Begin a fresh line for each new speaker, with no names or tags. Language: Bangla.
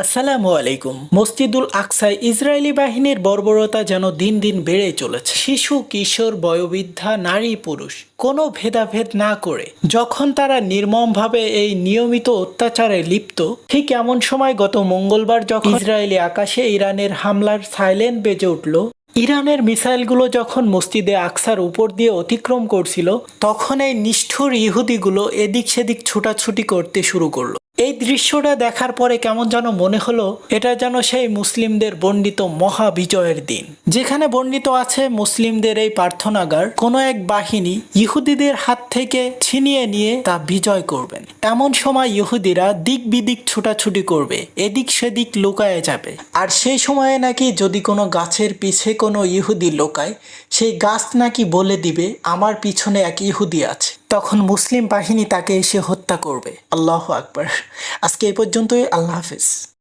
আসসালামু আলাইকুম। মসজিদুল আকসায় ইসরায়েলি বাহিনীর বর্বরতা যেন দিন দিন বেড়ে চলেছে। শিশু, কিশোর, বয়োবৃদ্ধা, নারী, পুরুষ, কোনো ভেদাভেদ না করে যখন তারা নির্মমভাবে এই নিয়মিত অত্যাচারে লিপ্ত, ঠিক এমন সময় গত মঙ্গলবার যখন ইসরায়েলি আকাশে ইরানের হামলার সাইলেন্ট বেজে উঠল, ইরানের মিসাইলগুলো যখন মসজিদে আকসার উপর দিয়ে অতিক্রম করছিল, তখন এই নিষ্ঠুর ইহুদিগুলো এদিক সেদিক ছুটাছুটি করতে শুরু করল। এই দৃশ্যটা দেখার পরে কেমন যেন মনে হলো, এটা যেন সেই মুসলিমদের বর্ণিত মহা বিজয়ের দিন। যেখানে বর্ণিত আছে মুসলিমদের এই প্রার্থনাগার, কোনো এক বাহিনী ইহুদিদের হাত থেকে ছিনিয়ে নিয়ে তা বিজয় করবেন। এমন সময় ইহুদিরা দিক বিদিক ছুটাছুটি করবে, এদিক সেদিক লুকায়ে যাবে। আর সেই সময়ে নাকি যদি কোনো গাছের পিছে কোনো ইহুদি লোকায়, সেই গাছ নাকি বলে দিবে, আমার পিছনে এক ইহুদি আছে। তখন মুসলিম বাহিনী তাকে এসে হত্যা করবে। আল্লাহ আকবর। আজকে এই পর্যন্তই আল্লাহ হাফিজ।